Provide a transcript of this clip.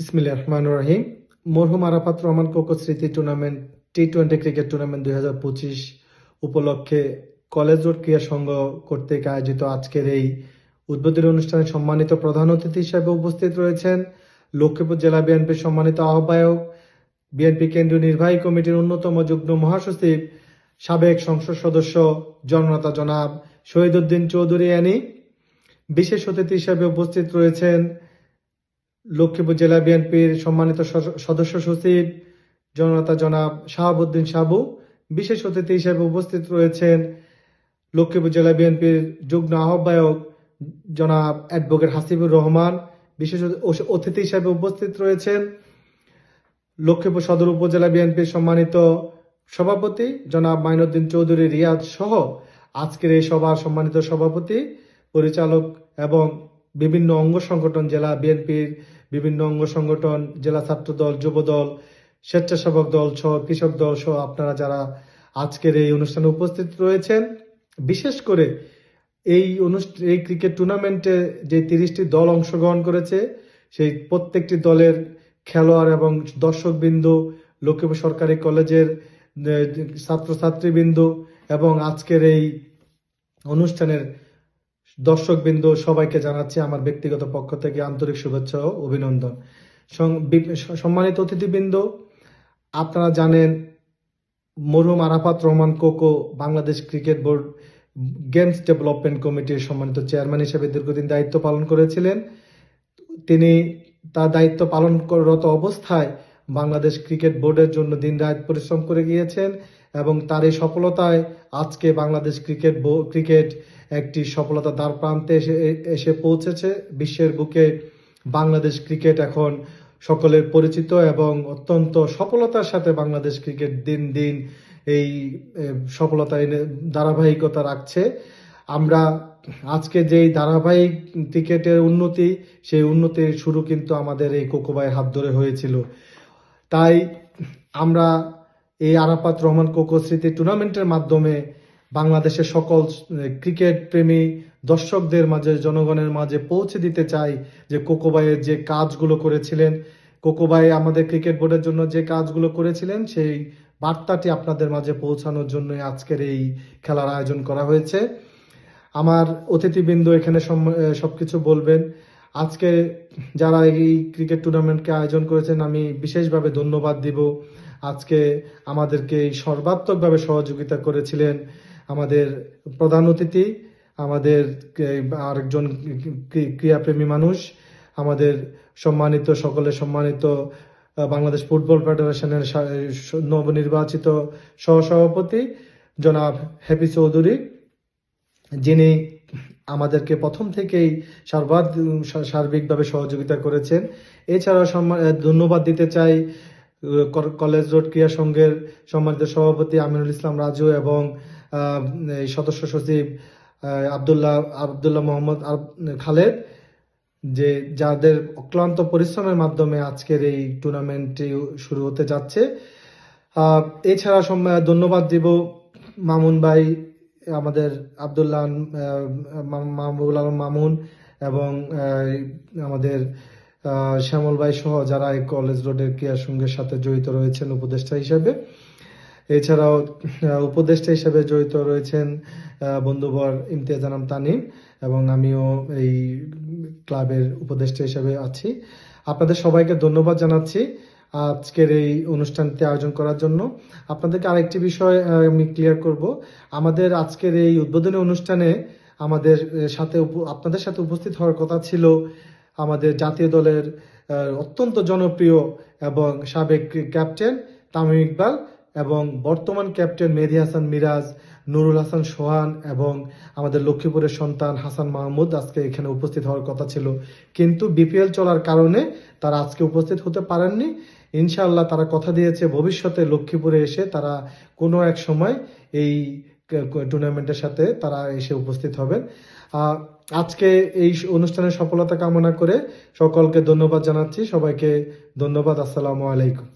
বিসমিল্লাহ রহমান রহিম। মরহুম আরাফাত রহমান কোকো স্মৃতি tournament T twenty cricket tournament দুই হাজার পঁচিশ উপলক্ষে কলেজ রোড ক্রীড়া সংঘ কর্তৃক আয়োজিত আজকের এই উদ্বোধনী অনুষ্ঠানে সম্মানিত প্রধান অতিথি হিসেবে উপস্থিত রয়েছেন লক্ষ্মীপুর জেলা বিএনপির সম্মানিত আহ্বায়ক, বিএনপি কেন্দ্রীয় নির্বাহী কমিটির অন্যতম যুগ্ম মহাসচিব, সাবেক সংসদ সদস্য জননেতা জনাব শহীদুদ্দিন চৌধুরী অ্যানি। বিশেষ অতিথি হিসেবে উপস্থিত রয়েছেন লক্ষ্মীপুর জেলা বিএনপির সম্মানিত সদস্য সচিব জননেতা জনাব শাহাবুদ্দিন সাবু, বিশেষ অতিথি হিসেবে উপস্থিত রয়েছেন লক্ষ্মীপুর জেলা বিএনপির যুগ্ম আহ্বায়ক জনাব অ্যাডভোকেট হাসিবুর রহমান, বিশেষ অতিথি হিসেবে উপস্থিত রয়েছেন লক্ষ্মীপুর সদর উপজেলা বিএনপির সম্মানিত সভাপতি জনাব মাইনুদ্দিন চৌধুরী রিয়াজ সহ আজকের এই সভার সম্মানিত সভাপতি, পরিচালক এবং বিভিন্ন অঙ্গ সংগঠন জেলা বিএনপির বিভিন্ন অঙ্গ সংগঠন, জেলা ছাত্র দল যুব দল স্বেচ্ছাসেবক দল সহ কৃষক দল সহ আপনারা যারা আজকের এই অনুষ্ঠানে উপস্থিত রয়েছেন, বিশেষ করে এই অনুষ্ঠান এই ক্রিকেট টুর্নামেন্টে যে তিরিশটি দল অংশগ্রহণ করেছে, সেই প্রত্যেকটি দলের খেলোয়াড় এবং দর্শকবৃন্দ, লক্ষ্মীপুর সরকারি কলেজের ছাত্রছাত্রীবৃন্দ এবং আজকের এই অনুষ্ঠানের দর্শকবৃন্দ, সবাইকে জানাচ্ছি আমার ব্যক্তিগত পক্ষ থেকে আন্তরিক শুভেচ্ছা ও অভিনন্দন। সম্মানিত অতিথিবৃন্দ, আপনারা জানেন মরুম Arafat Rahman Koko Bangladesh cricket board games development কমিটির সম্মানিত চেয়ারম্যান হিসেবে দীর্ঘদিন দায়িত্ব পালন করেছিলেন। তিনি তার দায়িত্ব পালনরত অবস্থায় বাংলাদেশ ক্রিকেট বোর্ডের জন্য দিন দিনরাত পরিশ্রম করে গিয়েছেন এবং তার এই সফলতায় আজকে বাংলাদেশ ক্রিকেট ক্রিকেট একটি সফলতা দ্বার প্রান্তে এসে এসে পৌঁছেছে। বিশ্বের বুকে বাংলাদেশ ক্রিকেট এখন সকলের পরিচিত এবং অত্যন্ত সফলতার সাথে বাংলাদেশ ক্রিকেট দিন দিন এই সফলতা এনে, ধারাবাহিকতা রাখছে। আমরা আজকে যেই ধারাবাহিক ক্রিকেটের উন্নতি, সেই উন্নতির শুরু কিন্তু আমাদের এই কোকোবাইয়ের হাত ধরে হয়েছিল। তাই আমরা এই আরাফাত রহমান কোকো স্মৃতি টুর্নামেন্টের মাধ্যমে বাংলাদেশের সকল ক্রিকেট প্রেমী দর্শকদের মাঝে জনগণের মাঝে পৌঁছে দিতে চাই যে কোকোবাইয়ের যে কাজগুলো করেছিলেন কোকোবাই আমাদের ক্রিকেট বোর্ডের জন্য যে কাজগুলো করেছিলেন সেই বার্তাটি আপনাদের মাঝে পৌঁছানোর জন্য আজকের এই খেলার আয়োজন করা হয়েছে। আমার অতিথিবৃন্দ এখানে এ, সবকিছু বলবেন। আজকে যারা এই ক্রিকেট টুর্নামেন্টকে আয়োজন করেছেন, আমি বিশেষভাবে ধন্যবাদ দিব। আজকে আমাদেরকে এই সর্বাত্মকভাবে সহযোগিতা করেছিলেন আমাদের প্রধান অতিথি, আমাদের আরেকজন ক্রী- ক্রীড়াপ্রেমী মানুষ, আমাদের সম্মানিত সকলে সম্মানিত বাংলাদেশ ফুটবল ফেডারেশনের নবনির্বাচিত সহসভাপতি জনাব হ্যাপি চৌধুরী, যিনি আমাদেরকে প্রথম থেকেই সর্বাদ সার্বিকভাবে সহযোগিতা করেছেন। এছাড়াও সম্মা- আহ, ধন্যবাদ দিতে চাই কলেজ রোড ক্রীড়া সংঘের সম্মানিত সভাপতি আমিনুল ইসলাম রাজু এবং সদস্য সচিব আবদুল্লাহ আবদুল্লাহ মোহাম্মদ খালেদ যে যাদের অক্লান্ত পরিশ্রমের মাধ্যমে আজকের এই টুর্নামেন্টটি শুরু হতে যাচ্ছে। এছাড়া ধন্যবাদ দিব মামুন ভাই আমাদের আবদুল্লাহ মাহবুবুল আলম মামুন এবং আমাদের শ্যামল ভাই সহ যারা এই কলেজ রোডের ক্রীড়া সংঘের সাথে জড়িত রয়েছেন উপদেষ্টা হিসেবে। এছাড়াও উপদেষ্টা হিসেবে জড়িত রয়েছেন বন্ধুবর ইমতিয়াজ আনাম তানিম এবং আমিও এই ক্লাবের উপদেষ্টা হিসেবে আছি। আপনাদের সবাইকে ধন্যবাদ জানাচ্ছি। আজকের এই অনুষ্ঠানটি আয়োজন করার জন্য। আপনাদেরকে আরেকটি বিষয় আমি ক্লিয়ার করব। আমাদের আজকের এই উদ্বোধনী অনুষ্ঠানে আমাদের সাথে আপনাদের সাথে উপস্থিত হওয়ার কথা ছিল আমাদের জাতীয় দলের অত্যন্ত জনপ্রিয় এবং সাবেক ক্যাপ্টেন তামিম ইকবাল। এবং বর্তমান ক্যাপ্টেন মেহেদি হাসান মিরাজ, নুরুল হাসান সোহান এবং আমাদের লক্ষ্মীপুরের সন্তান হাসান মাহমুদ আজকে এখানে উপস্থিত হওয়ার কথা ছিল। কিন্তু বিপিএল চলার কারণে তারা আজকে উপস্থিত হতে পারেননি। ইনশাআল্লাহ তারা কথা দিয়েছে, ভবিষ্যতে লক্ষ্মীপুরে এসে তারা কোনো এক সময় এই টুর্নামেন্টের সাথে তারা এসে উপস্থিত হবেন। আজকে এই অনুষ্ঠানের সফলতা কামনা করে সকলকে ধন্যবাদ জানাচ্ছি। সবাইকে ধন্যবাদ। আসসালামু আলাইকুম।